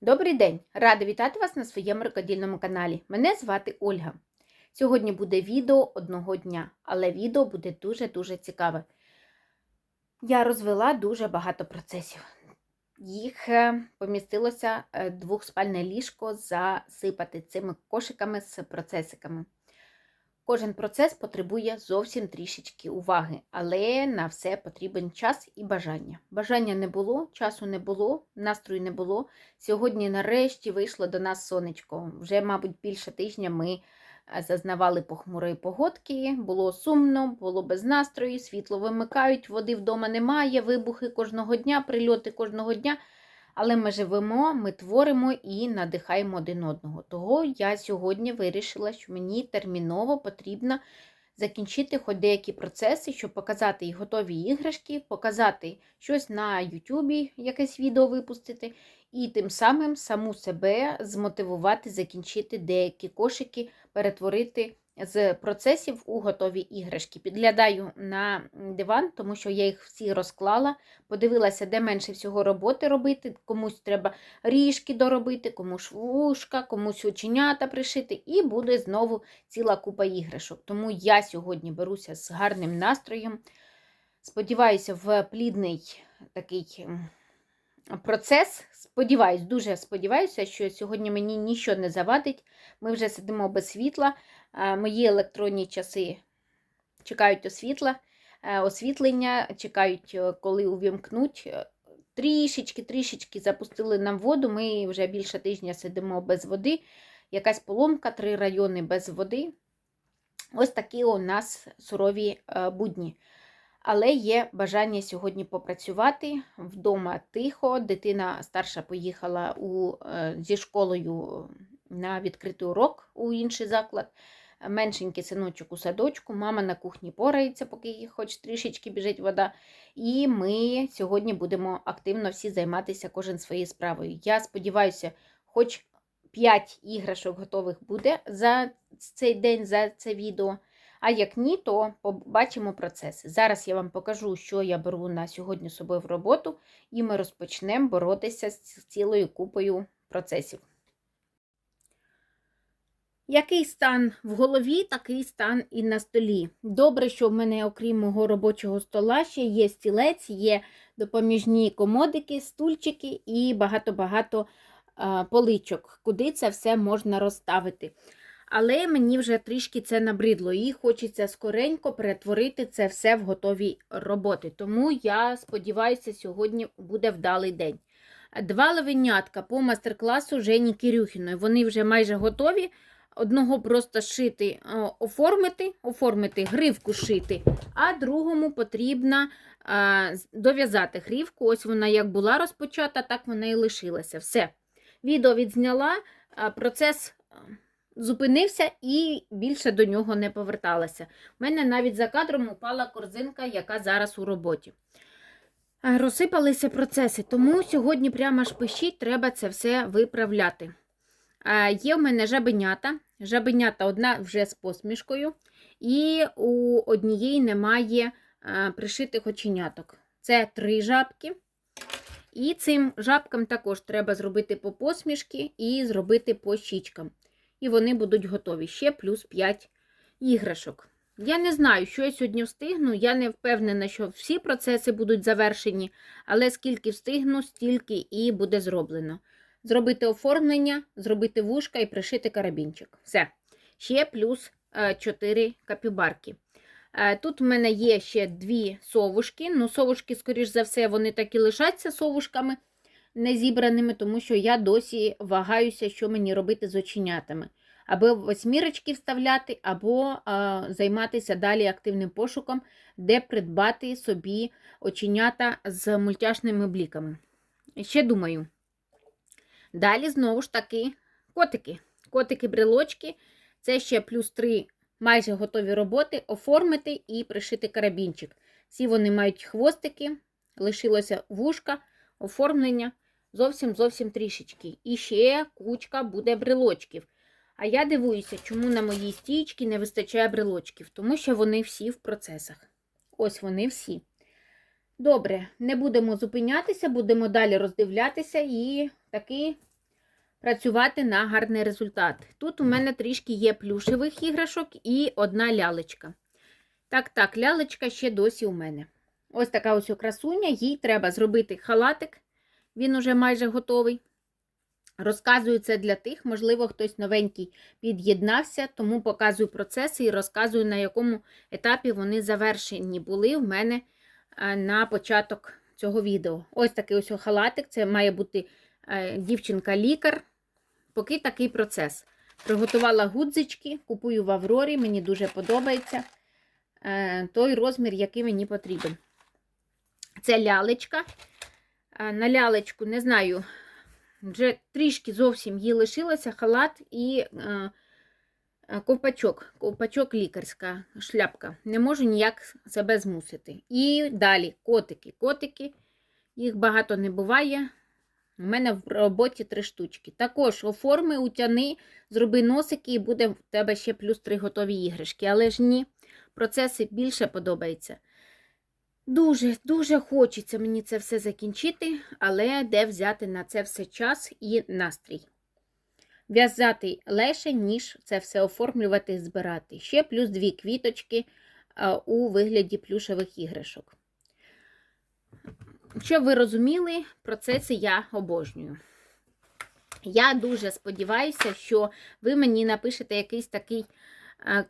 Добрий день! Рада вітати вас на своєму рукодільному каналі. Мене звати Ольга. Сьогодні буде відео одного дня, але відео буде дуже-дуже цікаве. Я розвела дуже багато процесів. Їх е, помістилося е, двохспальне ліжко засипати цими кошиками з процесиками. Кожен процес потребує зовсім трішечки уваги, але на все потрібен час і бажання. Бажання не було, часу не було, настрою не було. Сьогодні, нарешті, вийшло до нас сонечко. Вже, мабуть, більше тижня ми зазнавали похмурої погодки, було сумно, було без настрою, світло вимикають, води вдома немає, вибухи кожного дня, прильоти кожного дня. Але ми живемо, ми творимо і надихаємо один одного. Того я сьогодні вирішила, що мені терміново потрібно закінчити хоч деякі процеси, щоб показати і готові іграшки, показати щось на Ютубі, якесь відео випустити, і тим самим саму себе змотивувати закінчити деякі кошики, перетворити з процесів у готові іграшки. Підглядаю на диван, тому що я їх всі розклала, подивилася, де менше всього роботи робити. Комусь треба ріжки доробити, комусь вушка, комусь оченята пришити, і буде знову ціла купа іграшок. Тому я сьогодні беруся з гарним настроєм. Сподіваюся, в плідний такий процес. Сподіваюсь, дуже сподіваюся, що сьогодні мені нічого не завадить. Ми вже сидимо без світла. Мої електронні часи чекають освітла, е, освітлення, чекають, е, коли увімкнуть. Е, Трішечки, трішечки запустили нам воду. Ми вже більше тижня сидимо без води. Якась поломка, три райони без води. Ось такі у нас сурові е, будні. Але є бажання сьогодні попрацювати вдома тихо. Дитина старша поїхала у, зі школою на відкритий урок у інший заклад. Меншенький синочок у садочку, мама на кухні порається, поки хоч трішечки біжить вода. І ми сьогодні будемо активно всі займатися кожен своєю справою. Я сподіваюся, хоч 5 іграшок готових буде за цей день, за це відео. А як ні, то побачимо процеси. Зараз я вам покажу, що я беру на сьогодні з собою в роботу, і ми розпочнемо боротися з цілою купою процесів. Який стан в голові, такий стан і на столі. Добре, що в мене, окрім мого робочого стола, ще є стілець, є допоміжні комодики, стульчики і багато-багато поличок, куди це все можна розставити. Але мені вже трішки це набридло, і хочеться скоренько перетворити це все в готові роботи. Тому я сподіваюся, сьогодні буде вдалий день. Два левенятка по мастер-класу Жені Кирюхіної. Вони вже майже готові. Одного просто шити, оформити, оформити, гривку шити, а другому потрібно дов'язати гривку. Ось вона як була розпочата, так вона і лишилася. Все. Відео відзняла, процес зупинився і більше до нього не поверталася. У мене навіть за кадром упала корзинка, яка зараз у роботі. Розсипалися процеси, тому сьогодні прямо аж пишіть, треба це все виправляти. Є в мене жабенята. Жабенята одна вже з посмішкою, і у однієї немає а, пришитих оченяток. Це три жабки. І цим жабкам також треба зробити по посмішки і зробити по щічкам. І вони будуть готові. Ще плюс 5 іграшок. Я не знаю, що я сьогодні встигну. Я не впевнена, що всі процеси будуть завершені, але скільки встигну, стільки і буде зроблено. Зробити оформлення, зробити вушка і пришити карабінчик. Все. Ще плюс 4 капібарки. Е, Тут в мене є ще дві совушки. Ну, совушки, скоріш за все, вони так і лишаться совушками не зібраними, тому що я досі вагаюся, що мені робити з оченятами. Або восьмірочки вставляти, або а, займатися далі активним пошуком, де придбати собі оченята з мультяшними бліками. Ще думаю. Далі, знову ж таки, котики. Котики-брелочки. Це ще плюс 3 майже готові роботи. Оформити і пришити карабінчик. Всі вони мають хвостики, лишилося вушка, оформлення. Зовсім зовсім трішечки. І ще кучка буде брелочків. А я дивуюся, чому на моїй стійці не вистачає брелочків, тому що вони всі в процесах. Ось вони всі. Добре, не будемо зупинятися, будемо далі роздивлятися і таки працювати на гарний результат. Тут у мене трішки є плюшевих іграшок і одна лялечка. Так, так, лялечка ще досі у мене. Ось така ось красуня, їй треба зробити халатик, він уже майже готовий. Розказую це для тих, можливо, хтось новенький під'єднався, тому показую процеси і розказую, на якому етапі вони завершені були в мене е, на початок цього відео. Ось такий ось халатик, це має бути дівчинка-лікар. Поки такий процес. Приготувала гудзички, купую в Аврорі, мені дуже подобається е, той розмір, який мені потрібен. Це лялечка. На лялечку, не знаю, вже трішки зовсім їй лишилося халат і е, ковпачок, ковпачок лікарська шляпка. Не можу ніяк себе змусити. І далі котики. Котики, їх багато не буває. У мене в роботі три штучки. Також оформи, утяни, зроби носики, і буде в тебе ще плюс три готові іграшки. Але ж ні, процеси більше подобаються. Дуже, дуже хочеться мені це все закінчити, але де взяти на це все час і настрій. В'язати легше, ніж це все оформлювати і збирати. Ще плюс дві квіточки у вигляді плюшевих іграшок. Щоб ви розуміли, процеси я обожнюю. Я дуже сподіваюся, що ви мені напишете якийсь такий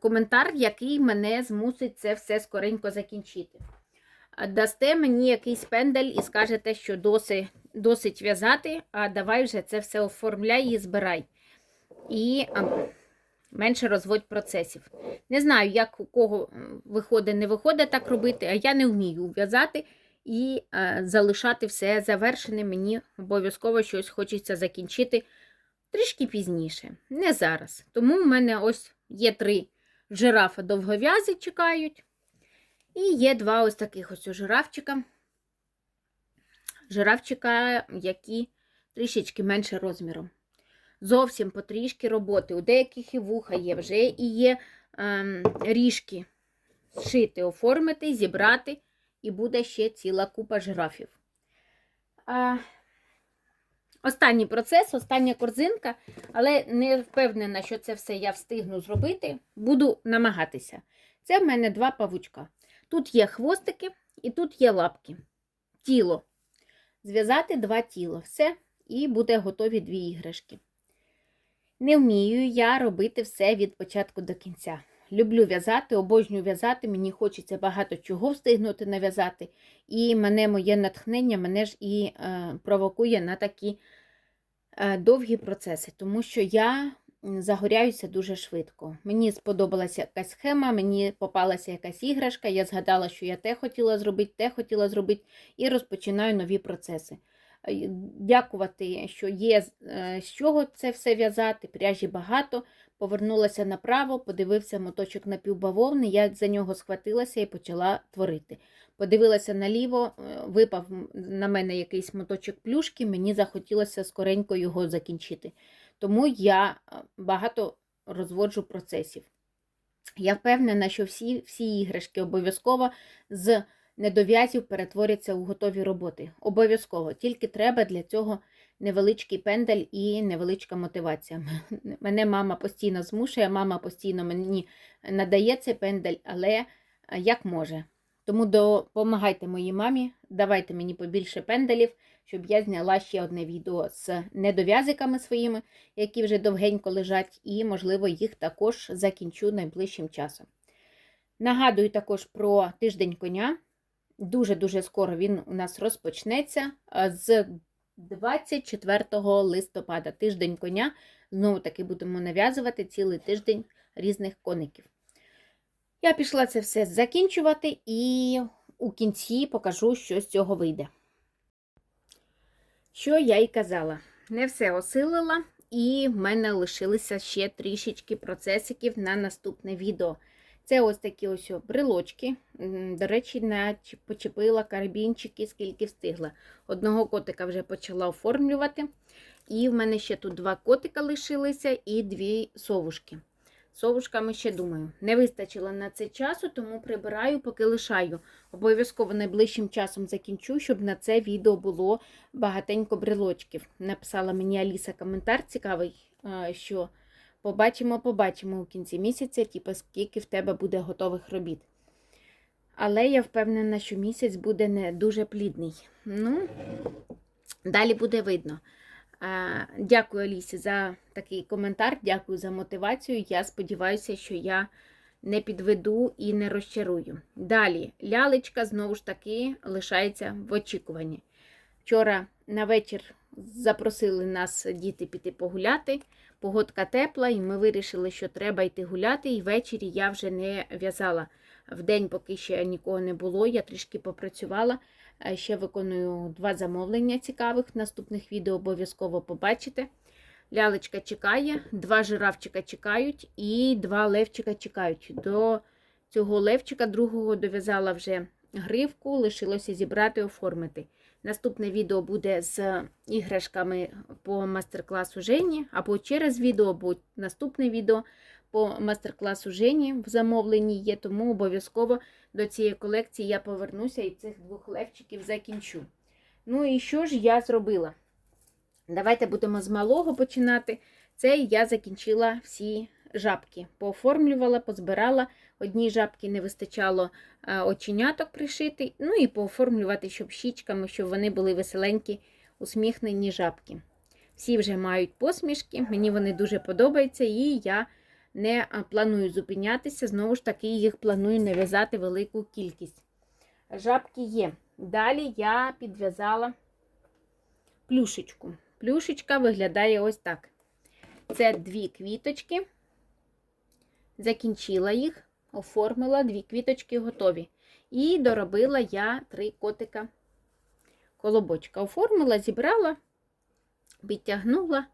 коментар, який мене змусить це все скоренько закінчити дасте мені якийсь пендель і скажете, що досить досить в'язати, а давай вже це все оформляй і збирай. І менше розводь процесів. Не знаю, як у кого виходить, не виходить так робити, а я не вмію в'язати і а, залишати все завершене. Мені обов'язково щось хочеться закінчити трішки пізніше, не зараз. Тому в мене ось є три жирафа довгов'язі чекають. І є два ось таких ось жирафчика. Жирафчика, які трішечки менше розміром. Зовсім потрішки роботи. У деяких і вуха є, вже і є ем, ріжки зшити, оформити, зібрати, і буде ще ціла купа жирафів. А, Останній процес, остання корзинка, але не впевнена, що це все я встигну зробити. Буду намагатися. Це в мене два павучка. Тут є хвостики і тут є лапки. Тіло. Зв'язати два тіла. Все, і буде готові дві іграшки. Не вмію я робити все від початку до кінця. Люблю в'язати, обожнюю в'язати, мені хочеться багато чого встигнути нав'язати. І мене моє натхнення мене ж і е, провокує на такі е, довгі процеси, тому що я загоряюся дуже швидко. Мені сподобалася якась схема, мені попалася якась іграшка, я згадала, що я те хотіла зробити, те хотіла зробити, і розпочинаю нові процеси. Е, дякувати, що є е, з чого це все в'язати, пряжі багато. Повернулася направо, подивився моточок напівбавовни, я за нього схватилася і почала творити. Подивилася наліво, е, випав на мене якийсь моточок плюшки, мені захотілося скоренько його закінчити. Тому я багато розводжу процесів. Я впевнена, що всі всі іграшки обов'язково з недов'язів перетворяться у готові роботи. Обов'язково, тільки треба для цього невеличкий пендель і невеличка мотивація. Мене мама постійно змушує, мама постійно мені надає цей пендель, але як може. Тому допомагайте моїй мамі, давайте мені побільше пенделів, щоб я зняла ще одне відео з недов'язиками своїми, які вже довгенько лежать, і, можливо, їх також закінчу найближчим часом. Нагадую також про тиждень коня. Дуже-дуже скоро він у нас розпочнеться з 24 листопада. Тиждень коня. Знову таки будемо нав'язувати цілий тиждень різних коників. Я пішла це все закінчувати і у кінці покажу, що з цього вийде. Що я й казала, не все осилила, і в мене лишилися ще трішечки процесиків на наступне відео. Це ось такі ось брелочки. До речі, почепила карабінчики, скільки встигла. Одного котика вже почала оформлювати. І в мене ще тут два котика лишилися і дві совушки. совушками ще думаю. Не вистачило на це часу, тому прибираю, поки лишаю. Обов'язково найближчим часом закінчу, щоб на це відео було багатенько брелочків. Написала мені Аліса коментар цікавий, е, що побачимо, побачимо у кінці місяця, типу, скільки в тебе буде готових робіт. Але я впевнена, що місяць буде не дуже плідний. Ну, далі буде видно. Дякую Алісі за такий коментар, дякую за мотивацію. Я сподіваюся, що я не підведу і не розчарую. Далі, лялечка знову ж таки лишається в очікуванні. Вчора на вечір запросили нас діти піти погуляти. Погодка тепла, і ми вирішили, що треба йти гуляти. І ввечері я вже не в'язала. В день, поки ще нікого не було, я трішки попрацювала. Е, Ще виконую два замовлення цікавих. Наступних відео обов'язково побачите. Лялечка чекає, два жирафчика чекають і два левчика чекають. До цього левчика другого дов'язала вже гривку, лишилося зібрати оформити. Наступне відео буде з іграшками по мастер-класу Жені, або через відео, або наступне відео по мастер-класу Жені в замовленні є, тому обов'язково до цієї колекції я повернуся і цих двох левчиків закінчу. Ну і що ж я зробила? Давайте будемо з малого починати. Це я закінчила всі жабки. Пооформлювала, позбирала. Одній жабки не вистачало а, оченяток пришити. Ну і пооформлювати, щоб щічками, щоб вони були веселенькі, усміхнені жабки. Всі вже мають посмішки, мені вони дуже подобаються, і я не планую зупинятися. Знову ж таки, їх планую нав'язати велику кількість. Жабки є. Далі я підв'язала плюшечку. Плюшечка виглядає ось так. Це дві квіточки. Закінчила їх, оформила, дві квіточки готові. І доробила я три котика колобочка. Оформила, зібрала, підтягнула,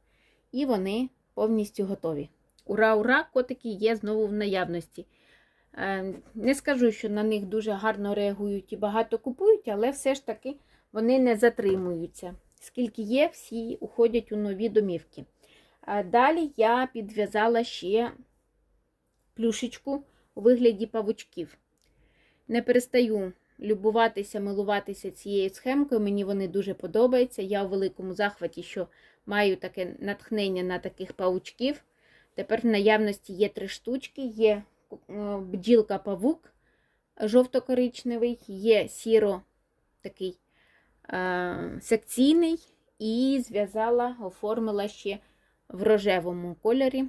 і вони повністю готові. Ура, ура! Котики є знову в наявності. Е, Не скажу, що на них дуже гарно реагують і багато купують, але все ж таки вони не затримуються. Скільки є, всі уходять у нові домівки. Далі я підв'язала ще плюшечку у вигляді павучків. Не перестаю любуватися, милуватися цією схемкою. Мені вони дуже подобаються. Я у великому захваті, що маю таке натхнення на таких павучків. Тепер в наявності є три штучки: є е, бджілка-павук жовто-коричневий, є сіро такий е, секційний, і зв'язала, оформила ще в рожевому кольорі.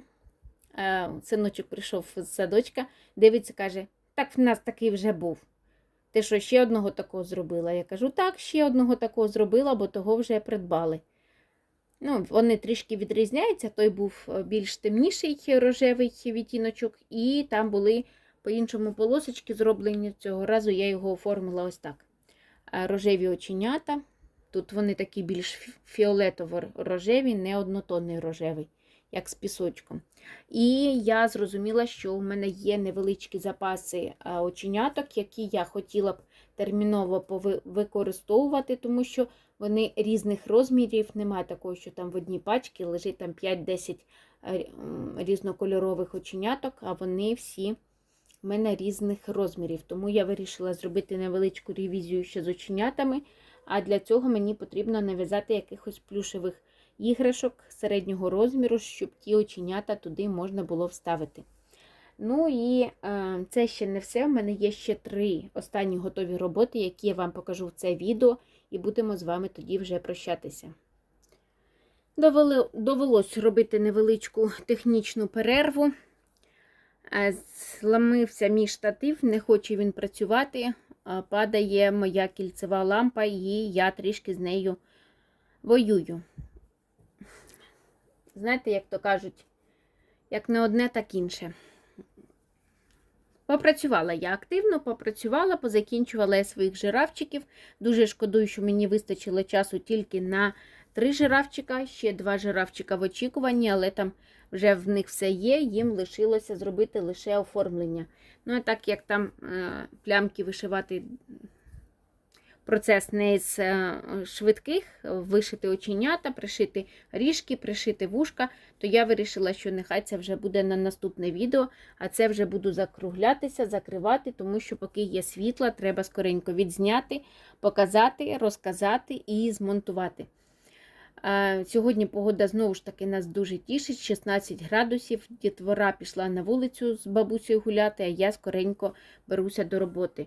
Е, Синочок прийшов з садочка, дивиться, каже: так в нас такий вже був. Ти що, ще одного такого зробила? Я кажу, так, ще одного такого зробила, бо того вже придбали. Ну, Вони трішки відрізняються. Той був більш темніший рожевий відтіночок, і там були по-іншому полосочки зроблені. Цього разу я його оформила ось так. Рожеві оченята. Тут вони такі більш фіолетово-рожеві, не однотонний рожевий, як з пісочком. І я зрозуміла, що у мене є невеличкі запаси оченяток, які я хотіла б терміново використовувати, тому що вони різних розмірів. Немає такого, що там в одній пачці лежить там 5-10 різнокольорових оченяток, а вони всі в мене різних розмірів. Тому я вирішила зробити невеличку ревізію ще з оченятами. А для цього мені потрібно нав'язати якихось плюшевих іграшок середнього розміру, щоб ті оченята туди можна було вставити. Ну і е, це ще не все. У мене є ще три останні готові роботи, які я вам покажу в це відео, і будемо з вами тоді вже прощатися. Довели, довелось робити невеличку технічну перерву. Е, зламився мій штатив, не хоче він працювати. Падає моя кільцева лампа, і я трішки з нею воюю. Знаєте, як то кажуть, як не одне, так інше. Попрацювала я активно, попрацювала, позакінчувала я своїх жирафчиків. Дуже шкодую, що мені вистачило часу тільки на три жирафчика, ще два жирафчика в очікуванні, але там вже в них все є, їм лишилося зробити лише оформлення. Ну, а так як там е, плямки вишивати процес не з е, швидких, вишити оченята, пришити ріжки, пришити вушка, то я вирішила, що нехай це вже буде на наступне відео, а це вже буду закруглятися, закривати, тому що поки є світла, треба скоренько відзняти, показати, розказати і змонтувати. Сьогодні погода знову ж таки нас дуже тішить, 16 градусів. Дітвора пішла на вулицю з бабусею гуляти, а я скоренько беруся до роботи.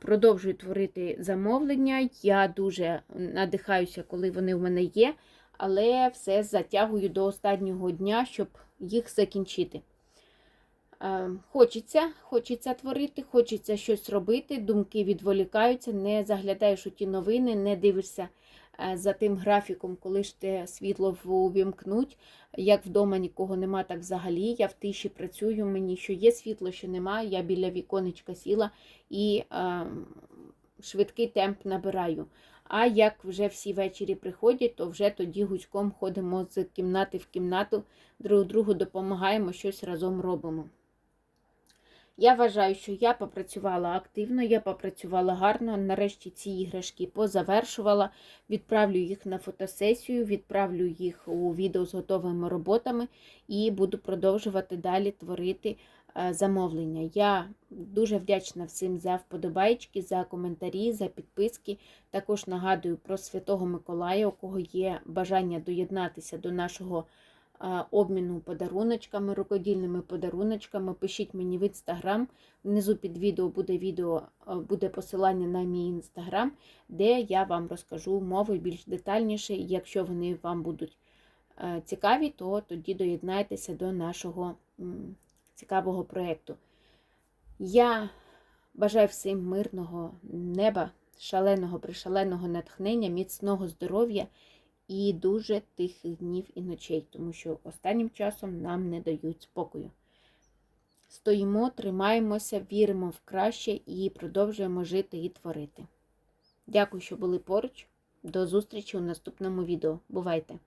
Продовжую творити замовлення. Я дуже надихаюся, коли вони в мене є, але все затягую до останнього дня, щоб їх закінчити. Хочеться, хочеться творити, хочеться щось робити, думки відволікаються, не заглядаєш у ті новини, не дивишся за тим графіком, коли ж те світло увімкнуть. Як вдома нікого нема, так взагалі. Я в тиші працюю, мені що є світло, що нема. Я біля віконечка сіла і е, швидкий темп набираю. А як вже всі ввечері приходять, то вже тоді гуськом ходимо з кімнати в кімнату, друг другу допомагаємо, щось разом робимо. Я вважаю, що я попрацювала активно, я попрацювала гарно. Нарешті ці іграшки позавершувала. Відправлю їх на фотосесію, відправлю їх у відео з готовими роботами і буду продовжувати далі творити е, замовлення. Я дуже вдячна всім за вподобайки, за коментарі, за підписки. Також нагадую про Святого Миколая, у кого є бажання доєднатися до нашого обміну подаруночками, рукодільними подаруночками. Пишіть мені в інстаграм. Внизу під відео буде відео, буде посилання на мій інстаграм, де я вам розкажу мови більш детальніше. Якщо вони вам будуть цікаві, то тоді доєднайтеся до нашого цікавого проєкту. Я бажаю всім мирного неба, шаленого, пришаленого натхнення, міцного здоров'я і дуже тихих днів і ночей, тому що останнім часом нам не дають спокою. Стоїмо, тримаємося, віримо в краще і продовжуємо жити і творити. Дякую, що були поруч. До зустрічі у наступному відео. Бувайте!